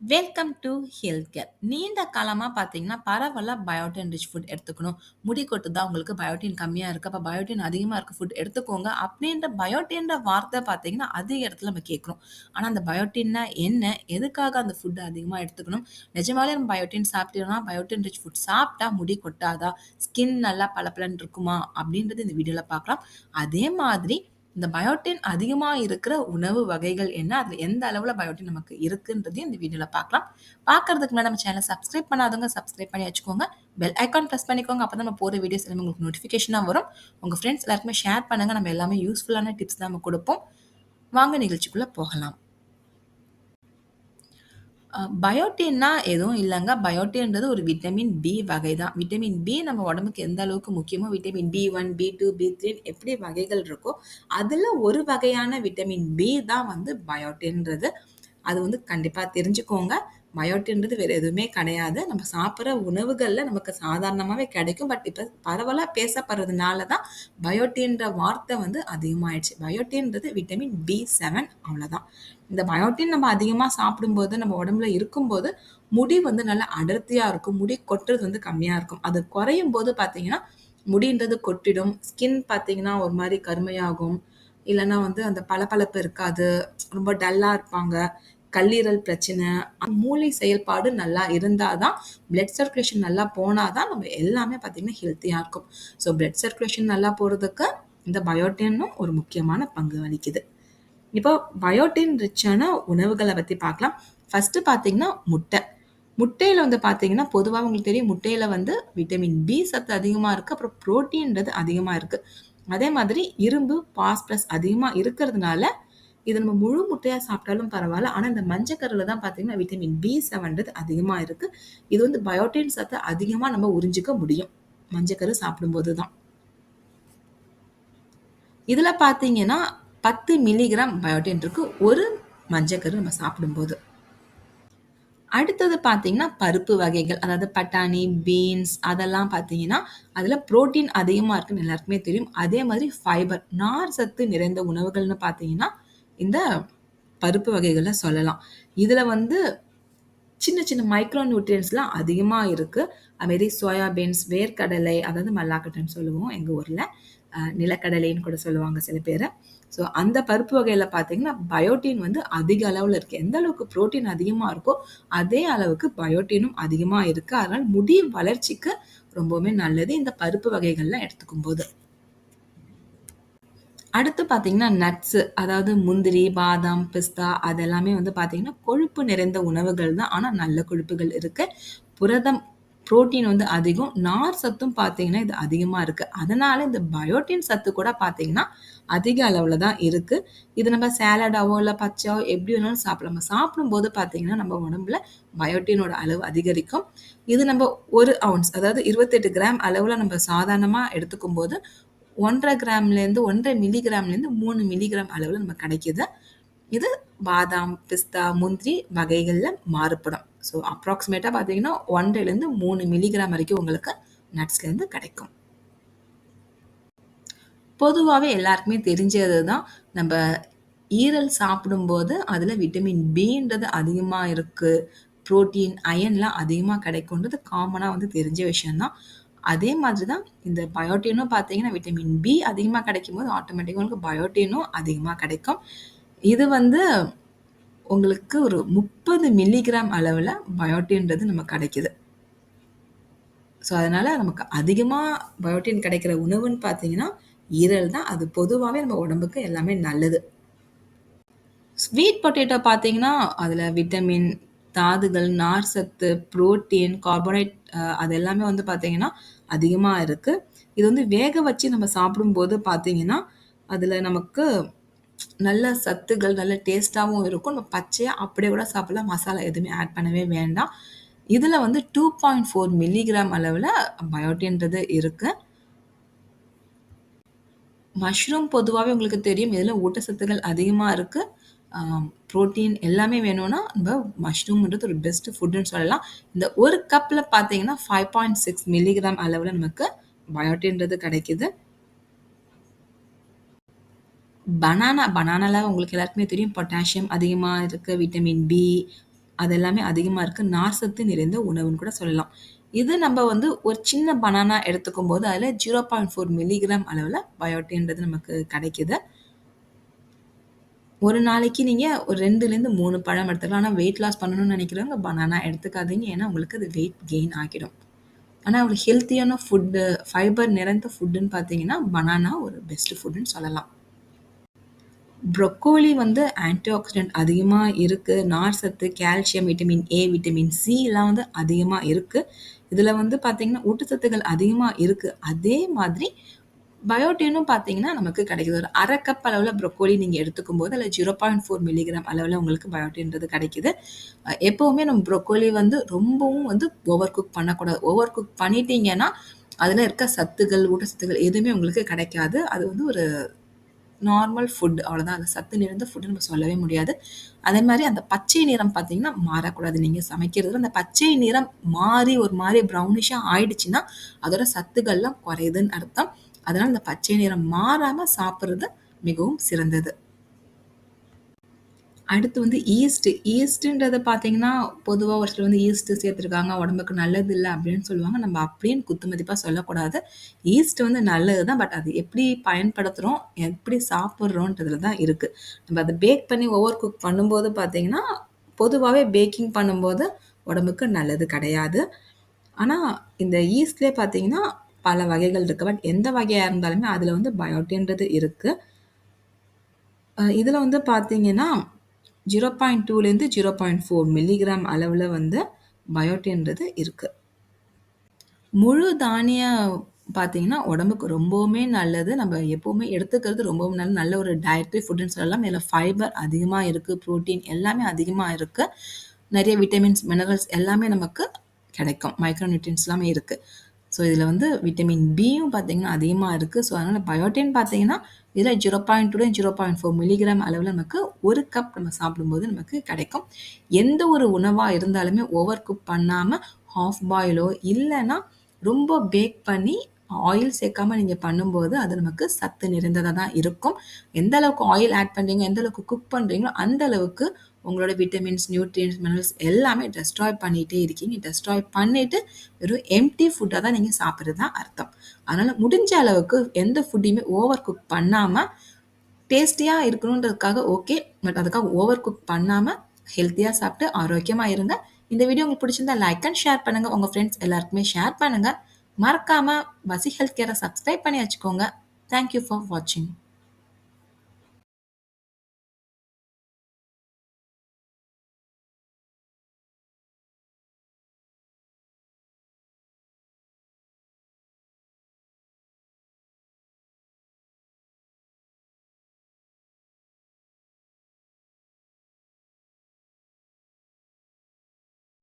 Welcome to health care நீண்ட காலமாக பார்த்தீங்கன்னா பரவாயில்ல பயோட்டின் ரிச் ஃபுட் எடுத்துக்கணும். முடி கொட்டு தான் உங்களுக்கு பயோட்டின் கம்மியாக இருக்குது அப்போ பயோட்டின் அதிகமாக இருக்க ஃபுட் எடுத்துக்கோங்க. அப்படின்ற பயோட்டின்ற வார்த்தை பார்த்தீங்கன்னா அதிக இடத்துல நம்ம கேட்குறோம் ஆனால் அந்த பயோட்டின்னா என்ன? எதுக்காக அந்த ஃபுட் அதிகமாக எடுத்துக்கணும்? நிஜமாலே நம்ம பயோட்டின் சாப்பிட்டோம்னா பயோட்டின் ரிச் ஃபுட் சாப்பிட்டா முடி கொட்டாதா? ஸ்கின் நல்லா பளபளன்னு இருக்குமா? அப்படின்றது இந்த வீடியோவில் பார்க்கலாம் அதே மாதிரி இந்த பயோட்டின் அதிகமாக இருக்கிற உணவு வகைகள் என்ன? அதில் எந்த அளவில் பயோட்டின் நமக்கு இருக்குன்றதையும் இந்த வீடியோவில் பார்க்கலாம். பார்க்கறதுக்கு முன்னாடி நம்ம சேனலை சப்ஸ்கிரைப் பண்ணாதவங்க சப்ஸ்கிரைப் பண்ணி வச்சுக்கோங்க. பெல் ஐக்கான் ப்ரெஸ் பண்ணிக்கோங்க. அப்போ தான் நம்ம போகிற வீடியோஸ் எல்லாமே உங்களுக்கு நோட்டிஃபிகேஷனாக வரும். உங்கள் ஃப்ரெண்ட்ஸ் எல்லாருக்குமே ஷேர் பண்ணுங்கள் நம்ம எல்லாமே யூஸ்ஃபுல்லான டிப்ஸ் தான் நம்ம கொடுப்போம். வாங்க நிகழ்ச்சிக்குள்ளே போகலாம். பயோட்டின்னா எதுவும் இல்லைங்க. பயோட்டின்றது ஒரு விட்டமின் பி வகை தான் விட்டமின் பி நம்ம உடம்புக்கு எந்த அளவுக்கு முக்கியமோ vitamin B one B two B three எப்படி வகைகள் இருக்கோ அதில் ஒரு வகையான விட்டமின் பி தான் வந்து பயோட்டின்றது அது வந்து கண்டிப்பாக தெரிஞ்சுக்கோங்க. பயோட்டின்றது வேறு எதுவுமே கிடையாது. நம்ம சாப்பிட்ற உணவுகளில் நமக்கு சாதாரணமாகவே கிடைக்கும். பட் இப்போ பரவலாக பேசப்படுறதுனால தான் பயோட்டின்ற வார்த்தை வந்து அதிகமாகிடுச்சு பயோட்டின்றது விட்டமின் பி செவன் அவ்வளோதான் இந்த பயோட்டின் நம்ம அதிகமாக சாப்பிடும்போது நம்ம உடம்புல இருக்கும்போது முடி வந்து நல்லா அடர்த்தியாக இருக்கும். முடி கொட்டுறது வந்து கம்மியாக இருக்கும். அது குறையும் போது பார்த்தீங்கன்னா முடின்றது கொட்டிடும். ஸ்கின் பார்த்தீங்கன்னா ஒரு மாதிரி கருமையாகும். இல்லைன்னா வந்து அந்த பளபளப்பு இருக்காது. ரொம்ப டல்லாக இருப்பாங்க. கல்லீரல் பிரச்சனை மூளை செயல்பாடு நல்லா இருந்தால் தான் பிளட் சர்க்குலேஷன் நல்லா போனால் தான் நம்ம எல்லாமே பார்த்திங்கன்னா ஹெல்த்தியாக இருக்கும். ஸோ பிளட் சர்க்குலேஷன் நல்லா போகிறதுக்கு இந்த பயோட்டினும் ஒரு முக்கியமான பங்கு வகிக்குது. இப்போ பயோட்டின் ரிச்சான உணவுகளை பற்றி பார்க்கலாம். ஃபஸ்ட்டு பார்த்தீங்கன்னா முட்டை. முட்டையில் வந்து பார்த்தீங்கன்னா பொதுவாக உங்களுக்கு தெரியும் முட்டையில் வந்து விட்டமின் பி சத்து அதிகமாக இருக்குது அப்புறம் ப்ரோட்டீன்றது அதிகமாக இருக்குது அதே மாதிரி இரும்பு பாஸ்பரஸ் அதிகமாக இருக்கிறதுனால இது நம்ம முழு முட்டையாக சாப்பிட்டாலும் பரவாயில்ல. ஆனால் இந்த மஞ்சக்கரில் தான் பார்த்தீங்கன்னா விட்டமின் பி செவன்றது அதிகமாக இருக்குது இது வந்து பயோட்டின் சத்து அதிகமாக நம்ம உறிஞ்சிக்க முடியும். மஞ்சக்கரு சாப்பிடும்போது தான். இதில் பார்த்தீங்கன்னா பத்து மில்லிகிராம் பயோட்டின் இருக்கு. ஒரு மஞ்சக்கரு நம்ம சாப்பிடும்போது. அடுத்தது பார்த்தீங்கன்னா பருப்பு வகைகள். அதாவது பட்டாணி பீன்ஸ் அதெல்லாம் பார்த்தீங்கன்னா அதில் புரோட்டீன் அதிகமாக இருக்குன்னு எல்லாருக்குமே தெரியும். அதே மாதிரி ஃபைபர் நார் சத்து நிறைந்த உணவுகள்னு பார்த்தீங்கன்னா இந்த பருப்பு வகைகளை சொல்லலாம். இதில் வந்து சின்ன சின்ன மைக்ரோ நியூட்ரியன்ஸ்லாம் அதிகமாக இருக்குது அதுமாரி சோயாபீன்ஸ் வேர்க்கடலை அதாவது மல்லாக்கட்டைன்னு சொல்லுவோம் எங்கள் ஊரில். நிலக்கடலைன்னு கூட சொல்லுவாங்க சில பேர். ஸோ அந்த பருப்பு வகையில் பார்த்தீங்கன்னா பயோட்டின் வந்து அதிக அளவில் இருக்குது எந்த அளவுக்கு ப்ரோட்டீன் அதிகமாக இருக்கோ அதே அளவுக்கு பயோட்டினும் அதிகமாக இருக்குது அதனால் முடி வளர்ச்சிக்கு ரொம்பவுமே நல்லது. இந்த பருப்பு வகைகள்லாம் எடுத்துக்கும் போது அடுத்து பார்த்தீங்கன்னா நட்ஸு அதாவது முந்திரி பாதாம் பிஸ்தா அதெல்லாமே வந்து பார்த்தீங்கன்னா கொழுப்பு நிறைந்த உணவுகள் தான். ஆனால் நல்ல கொழுப்புகள் இருக்குது புரதம் புரோட்டீன் வந்து அதிகம். நார் சத்தும் பார்த்தீங்கன்னா இது அதிகமாக இருக்குது அதனால இந்த பயோட்டின் சத்து கூட பார்த்தீங்கன்னா அதிக அளவில் தான் இருக்குது இது நம்ம சேலடாவோ இல்லை பச்சையாவோ எப்படி வேணாலும் சாப்பிடலாம். நம்ம சாப்பிடும்போது பார்த்தீங்கன்னா நம்ம உடம்புல பயோட்டினோட அளவு அதிகரிக்கும். இது நம்ம ஒரு அவுன்ஸ் அதாவது இருபத்தெட்டு கிராம் அளவில் நம்ம சாதாரணமாக எடுத்துக்கும் போது ஒன்றரை கிராம்லேருந்து ஒன்றரை மில்லிகிராம்லேருந்து மூணு மில்லிகிராம் அளவில் நம்ம கிடைக்கிது. இது பாதாம் பிஸ்தா முந்திரி வகைகளில் மாறுபடும். ஸோ அப்ராக்சிமேட்டாக பார்த்தீங்கன்னா ஒன்றைலேருந்து மூணு மில்லிகிராம் வரைக்கும் உங்களுக்கு நட்ஸ்லேருந்து கிடைக்கும். பொதுவாகவே எல்லாருக்குமே தெரிஞ்சது தான் நம்ம ஈரல் சாப்பிடும்போது அதில் விட்டமின் பின்றது அதிகமாக இருக்குது ப்ரோட்டீன் அயன்லாம் அதிகமாக கிடைக்குன்றது காமனாக வந்து தெரிஞ்ச விஷயந்தான் அதே மாதிரி தான் இந்த பயோட்டினும் பார்த்தீங்கன்னா விட்டமின் பி அதிகமாக கிடைக்கும் போது ஆட்டோமேட்டிக்காக உங்களுக்கு பயோட்டினும் அதிகமாக கிடைக்கும். இது வந்து உங்களுக்கு ஒரு முப்பது மில்லிகிராம் அளவில் பயோட்டின்றது நமக்கு கிடைக்கிது. ஸோ அதனால் நமக்கு அதிகமாக பயோட்டின் கிடைக்கிற உணவுன்னு பார்த்தீங்கன்னா ஈரல் தான். அது பொதுவாகவே நம்ம உடம்புக்கு எல்லாமே நல்லது. ஸ்வீட் பொட்டேட்டோ பார்த்தீங்கன்னா அதில் விட்டமின் தாதுகள் நார் சத்து புரோட்டீன் கார்போனைட் அது எல்லாமே வந்து பார்த்தீங்கன்னா அதிகமாக இருக்குது இது வந்து வேக வச்சு நம்ம சாப்பிடும்போது பார்த்தீங்கன்னா அதில் நமக்கு நல்ல சத்துகள் நல்ல டேஸ்ட்டாகவும் இருக்கும். நம்ம பச்சையாக அப்படியே கூட சாப்பிடலாம். மசாலா எதுவுமே ஆட் பண்ணவே வேண்டாம். இதில் வந்து டூ பாயிண்ட் ஃபோர் மில்லிகிராம் அளவில் பயோட்டின்றது இருக்குது மஷ்ரூம் பொதுவாகவே உங்களுக்கு தெரியும். இதில் ஊட்டச்சத்துக்கள் அதிகமாக இருக்குது ப்ரோட்டீன் எல்லாமே வேணும்னா நம்ம மஷ்ரூம்ன்றது ஒரு பெஸ்ட் ஃபுட்டுன்னு சொல்லலாம் இந்த ஒரு கப்பில் பார்த்தீங்கன்னா ஃபைவ் பாயிண்ட் சிக்ஸ் மில்லிகிராம் அளவில் நமக்கு பயோட்டின்றது கிடைக்கிது பனானா பனானாவில் உங்களுக்கு எல்லாருக்குமே தெரியும் பொட்டாசியம் அதிகமாக இருக்குது விட்டமின் பி அது எல்லாமே அதிகமாக இருக்குது நார்சத்து நிறைந்த உணவுன்னு கூட சொல்லலாம். இது நம்ம வந்து ஒரு சின்ன பனானா எடுத்துக்கும் போது அதில் ஜீரோ பாயிண்ட் ஃபோர் மில்லிகிராம் அளவில் பயோட்டின்றது நமக்கு கிடைக்குது. ஒரு நாளைக்கு நீங்க ஒரு 2லேருந்து 3 பழம் எடுத்துக்கலாம். ஆனா வெயிட் லாஸ் பண்ணணும்னு நினைக்கிறவங்க பனானா எடுத்துக்காதீங்க. ஏன்னா உங்களுக்கு அது வெயிட் கெயின் ஆகிடும். ஆனா ஒரு ஹெல்த்தியான ஃபுட்டு, ஃபைபர் நிறைந்த ஃபுட்டுன்னு பார்த்தீங்கன்னா, பனானா ஒரு பெஸ்ட் ஃபுட்டுன்னு சொல்லலாம். ப்ரொக்கோலி வந்து ஆன்டி ஆக்சிடென்ட் அதிகமா இருக்கு. நார் சத்து, கால்சியம், விட்டமின் ஏ, விட்டமின் சிலாம் வந்து அதிகமா இருக்கு. இதுல வந்து பார்த்தீங்கன்னா, ஊட்டச்சத்துக்கள் அதிகமா இருக்கு. அதே மாதிரி பயோட்டினும் பார்த்தீங்கன்னா, நமக்கு கிடைக்குது. ஒரு அரை கப் அளவில் ப்ரொக்கோலி நீங்க எடுத்துக்கும்போது, அதில 0.4 மில்லிகிராம் அளவில் உங்களுக்கு பயோட்டின்றது கிடைக்குது. எப்போவுமே நம்ம ப்ரொக்கோலி வந்து ரொம்பவும் வந்து ஓவர் குக் பண்ணக்கூடாது. ஓவர் குக் பண்ணிட்டீங்கன்னா, அதில் இருக்க சத்துகள் ஊட்டச்சத்துகள் எதுவுமே உங்களுக்கு கிடைக்காது. அது வந்து ஒரு நார்மல் ஃபுட் அவ்வளோதான். அந்த சத்து நிறைந்த ஃபுட்டு நம்ம சொல்லவே முடியாது. அதே மாதிரி அந்த பச்சை நிறம் பார்த்தீங்கன்னா, மாறக்கூடாது. நீங்கள் சமைக்கிறதுல அந்த பச்சை நிறம் மாறி ஒரு மாதிரி ப்ரௌனிஷாக ஆயிடுச்சுன்னா, அதோட சத்துக்கள்லாம் குறையுதுன்னு அர்த்தம். அதனால் அந்த பச்சை நிறம் மாறாமல் சாப்பிட்றது மிகவும் சிறந்தது. அடுத்து வந்து ஈஸ்ட். ஈஸ்ட்டுன்றதை பார்த்தீங்கன்னா, பொதுவாக ஒரு சிலர் வந்து ஈஸ்ட் சேர்த்துருக்காங்க, உடம்புக்கு நல்லது இல்லை அப்படின்னு சொல்லுவாங்க. நம்ம அப்படின்னு குத்துமதிப்பாக சொல்லக்கூடாது. ஈஸ்ட் வந்து நல்லது தான். பட் அது எப்படி பயன்படுத்துகிறோம் எப்படி சாப்பிட்றோன்றதுல தான் இருக்குது நம்ம அதை பேக் பண்ணி ஓவர் குக் பண்ணும்போது பார்த்தீங்கன்னா, பொதுவாகவே பேக்கிங் பண்ணும்போது உடம்புக்கு நல்லது கிடையாது. ஆனால் இந்த ஈஸ்ட்லேயே பார்த்தீங்கன்னா, பல வகைகள் இருக்கு. பட் எந்த வகையா இருந்தாலுமே அதில் வந்து பயோட்டின்றது இருக்கு. இதில் வந்து பார்த்தீங்கன்னா, 0.2லேருந்து 0.4 மில்லிகிராம் அளவுல வந்து பயோட்டின்றது இருக்கு. முழு தானியம் பார்த்தீங்கன்னா, உடம்புக்கு ரொம்பவுமே நல்லது. நம்ம எப்போவுமே எடுத்துக்கிறது ரொம்பவும் நல்ல நல்ல ஒரு டயட்ரி ஃபுட்டுன்னு சொல்லலாம். இதில் ஃபைபர் அதிகமாக இருக்குது ப்ரோட்டீன் எல்லாமே அதிகமாக இருக்குது நிறைய விட்டமின்ஸ், மினரல்ஸ் எல்லாமே நமக்கு கிடைக்கும். மைக்ரோ நியூட்ரியன்ஸ் எல்லாமே இருக்குது ஸோ இதில் வந்து விட்டமின் பியும் பார்த்தீங்கன்னா, அதிகமாக இருக்குது ஸோ அதனால் பயோட்டின் பார்த்தீங்கன்னா, இதில் zero point two zero point four milligram அளவில் நமக்கு ஒரு கப் நம்ம சாப்பிடும்போது நமக்கு கிடைக்கும். எந்த ஒரு உணவாக இருந்தாலுமே ஓவர் குக் பண்ணாமல் ஹாஃப் பாயிலோ இல்லைன்னா ரொம்ப பேக் பண்ணி ஆயில் சேர்க்காம நீங்கள் பண்ணும்போது, அது நமக்கு சத்து நிறைந்ததாக தான் இருக்கும். எந்த அளவுக்கு ஆயில் ஆட் பண்ணுறீங்க எந்த அளவுக்கு குக் பண்ணுறீங்களோ அந்த அளவுக்கு உங்களோட விட்டமின்ஸ், நியூட்ரியன்ஸ் மினரல்ஸ் எல்லாமே டெஸ்ட்ராய் பண்ணிகிட்டே இருக்கீங்க. டெஸ்ட்ராய் பண்ணிவிட்டு வெறும் எம்டி ஃபுட்டாக தான் நீங்கள் சாப்பிட்றது தான் அர்த்தம். அதனால் முடிஞ்ச அளவுக்கு எந்த ஃபுட்டையுமே ஓவர் குக் பண்ணாமல் டேஸ்டியாக இருக்கணுன்றதுக்காக ஓகே. பட் அதுக்காக ஓவர் குக் பண்ணாமல் ஹெல்த்தியாக சாப்பிட்டு ஆரோக்கியமாக இருங்க. இந்த வீடியோ உங்களுக்கு பிடிச்சிருந்தா லைக் அண்ட் ஷேர் பண்ணுங்கள் உங்கள் ஃப்ரெண்ட்ஸ் எல்லாருக்குமே ஷேர் பண்ணுங்கள் மறக்காமல் பசி ஹெல்த் கேரை சப்ஸ்கிரைப் பண்ணி வச்சுக்கோங்க. தேங்க் யூ ஃபார் வாட்சிங்.